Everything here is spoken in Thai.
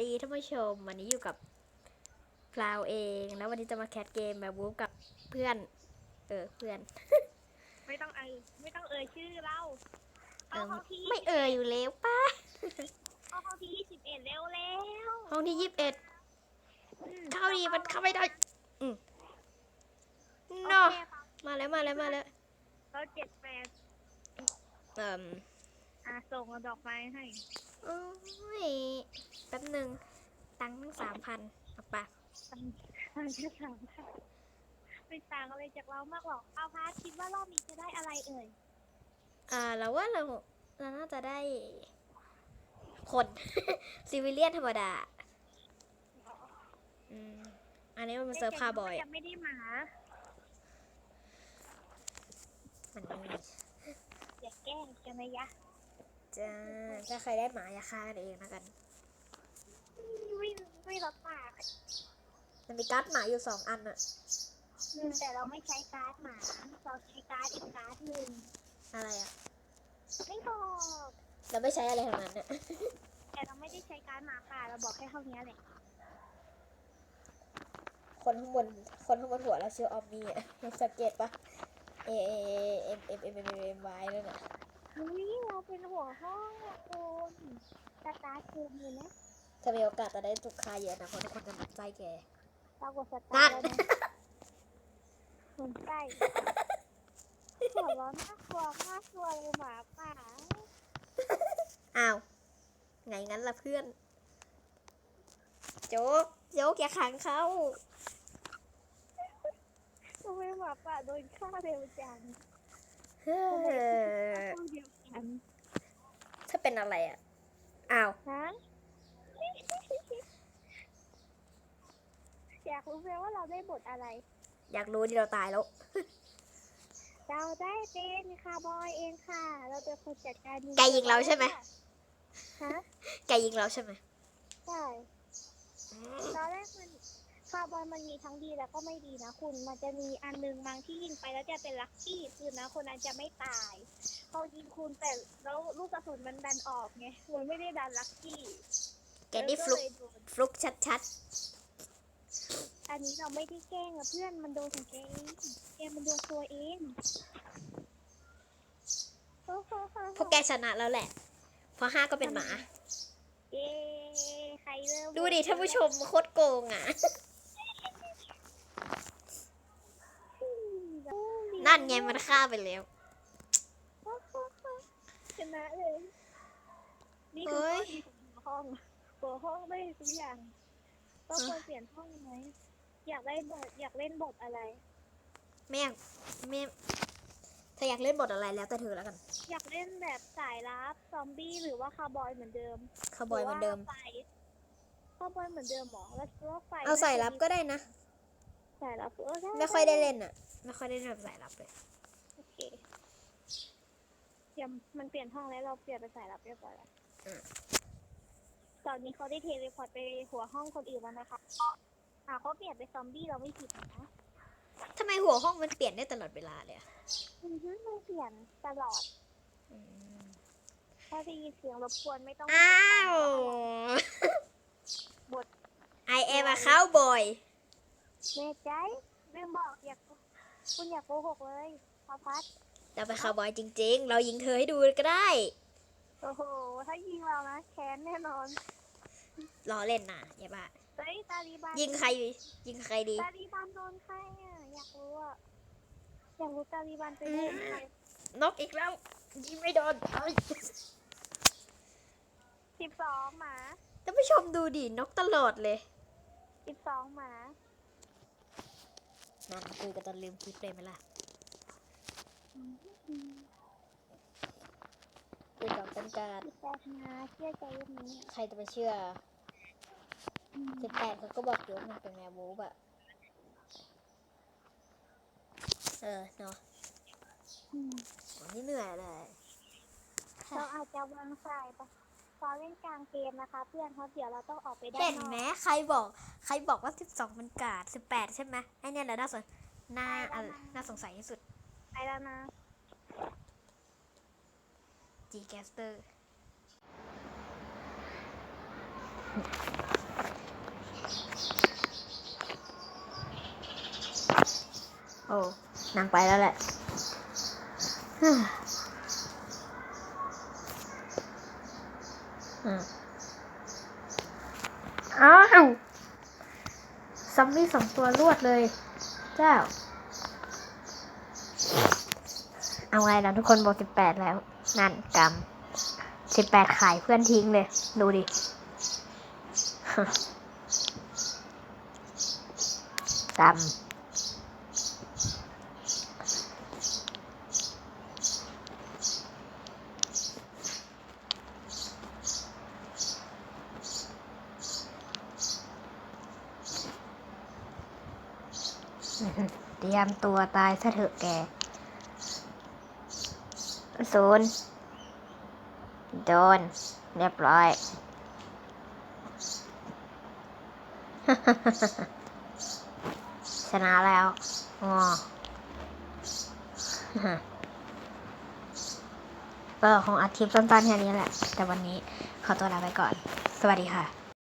ดีท่านผู้ชม วันนี้อยู่กับพลาวเอง แล้ววันนี้จะมาแคสเกมแบบวูฟกับเพื่อน เออเพื่อน ไม่ต้องเอ่ยไม่ต้องเอ่ยชื่อเราเอเอาอห้องที่ไม่เอ่ยอยู่แล้วป้าเอาห้องที่ยี่สิบเอ็ดเร็วเร็วห้องที่ยี่สิบเอ็ดอืมเข้าดีมันเข้าไม่ได้ อืมโอเนาะเคค่ะมาแล้วมาแล้วมาแล้ว เราเจ็ดแปดเอ่ม อะส่งดอกไม้ให้ โอ้ยแป๊บหนึ่งตังค์ตั้งสามพันเอาปะตังค์ตังค์แค่สามพันไม่ต่างอะไรจากเรามากหรอกเอาพาร์ทคิดว่ารอบนี้จะได้อะไรเอ่ย อ่าเราว่าเราเราน่าจะได้คน ซิวิเลียนธรรมดาอืมอันนี้มันเป็นเซิร์ฟคาร์บอยยังไม่ได้หมามันไม่มีอย่าแกล้งกันนะยะ จ้า ถ้าใครได้หมาอย่าฆ่ากันเองนะกัน ไม่ไม่รับปากมันมีการ์ดหมาอยู่สองอันอะอืมแต่เราไม่ใช้การ์ดหมา เราใช้การ์ดอีกการ์ดหนึ่งอะไรอะไม่บอกเราไม่ใช้อะไรทั้งนั้นอะแต่เราไม่ได้ใช้การ์ดหมาค่ะเราบอกแค่เท่านี้แหละคนข้างบนคนข้างบนหัวเราชื่อออมมี่อะเราสังเกตปะเอเอเอ็มเอ็มเอ็มเอ็มเอ็มไว้นั่นอะ เฮ้ยเราเป็นหัวห้องอะคุณสตาร์ทเกมอยู่นะถ้ามีโอกาสจะได้ถูกฆ่าเยอะนะเพราะทุกคนจะหมั่นไส้แกเรากดสนั่ตาร์นทแล้วนะเหมือนใกล้หัวเร้อนน่ากลัวมากกลัวเลยหมาป่าอ้าว ไงงั้นล่ะเพื่อน โจ๊ก โจ๊กอย่าขังเขาทำไมหมาป่าโดนฆ่าเร็วจัง ถ้าเป็นอะไรอะ อ้าวฮะอยากรู้ไหมว่าเราได้บทอะไร อยากรู้ที่เราตายแล้ว เราได้เป็นคาร์บอยเองค่ะ เราเป็นคนจัดการแกยิงเราใช่ไหมฮะแกยิงเราใช่ไหมใช่ตอนแรกมัน คาร์บอนมันมีทั้งดีแล้วก็ไม่ดีนะคุณ มันจะมีอันนึงบางที่ยิงไปแล้วจะเป็นลัคกี้คือนะ คนนั้นจะไม่ตายพอยิงคุณแต่แล้วลูกกระสุนมันดันออกไงมันไม่ได้ดันลัคกี้แกนี่ฟลุกเลยโดนฟลุกชัดอันนี้เราไม่ได้แกล้งอะเพื่อนมันโดนของแกเองแกมันโดนตัวเองโอ้โหๆพวกแกชนะแล้วแหละ เพราะห้าก็เป็นหมา เย้ ใครเริ่ม ดูดิท่านผู้ชมโคตรโกงอะ นั่นไงมันฆ่าไปแล้ว ชนะเลย นี่คือข้อดีของหัวห้องหัวห้องได้ทุกอย่างต้องควรเปลี่ยนห้องไหมอยากได้บทอยากเล่นบทอะไรไม่อยากไม่เธออยากเล่นบทอะไรแล้วแต่เธอแล้วกันอยากเล่นแบบสายลับซอมบี้หรือว่าคาร์บอยเหมือนเดิมคาร์บอยเหมือนเดิมหรืว่าไฟคาร์บอยเหมือนเดิมเหรอแล้วว่าไฟเอาใส่รับก็ได้นะ สายลับเออไม่ค่อยได้เล่นอะไม่ค่อยได้เล่นแบบสายรับเลยโอเคเดี๋ยวมันเปลี่ยนห้องแล้วเราเปลี่ยนเป็นสายลับเรียบร้อยแล้วอืมตอนนี้เขาได้เทเลพอร์ตไปหัวห้องคนอื่นแล้วนะคะอ่าเขาเปลี่ยนเป็นซอมบี้เราไม่ผิดนะทำไมหัวห้องมันเปลี่ยนได้ตลอดเวลาเลยอะอือฮึมันเปลี่ยนตลอดอืมถ้าได้ยินเสียงรบกวนไม่ต้องอ้าวบท I am a cowboy แน่ใจเรื่องบอกอยากคุณอยากโกหกเลยพอพัดเราเป็นคาวบอยจริง ๆ เรายิงเธอให้ดูก็ได้ โอ้โห ถ้ายิงเรานะ แค้นแน่นอนรอเล่นนะอย่าบ้าเฮ้ยตาลีบันยิงใครยิงใครดี ตาลีบันโดนใครอะอยากรู้อะอยากรู้ตาลีบันไปโดนใครนกอีกแล้ว ยิงไม่โดนเอ้ยสิบสองหมาท่านผู้ชมดูดินกตลอดเลยสิบสองหมา นั่นคุยกันตอนลืมคลิปเลยไหมล่ะคุยกับเป็นการสิบแปดหมาเชื่อใจวันนี้ใครจะไปเชื่ออืมสิบแปดเขาก็บอกอยู่ว่ามันเป็นแมวบูบอะเออเนาะอืมวันนี้เหนื่อยเลยเราอาจจะวางสายไป ตอนเล่นกลางเกมนะคะ เพื่อนเพราะเดี๋ยวเราต้องออกไปด้าเห็นนไหมอใครบอก ใครบอกว่าสิบสองมันกาดสิบแปดใช่ไหมไอเนี่ยแหละน่าสนน่าน่าสงสัยที่สุด ไปแล้วนะจีแกสเตอร์โอ้นางไปแล้วแหละ อ้าวซัมบี้สองตัวรวดเลย เจ้า เอาไงเราทุกคนบอกสิบแปดแล้ว นั่นกรรมสิบแปดขายเพื่อนทิ้งเลย ดูดิกรรม เตรียมตัวตายซะเถอะแกศูนย์โดน เรียบร้อย ชนะแล้วอ๋อก็คงอัดคลิปสั้นๆแค่นี้แหละ แต่วันนี้ขอตัวลาไปก่อน สวัสดีค่ะ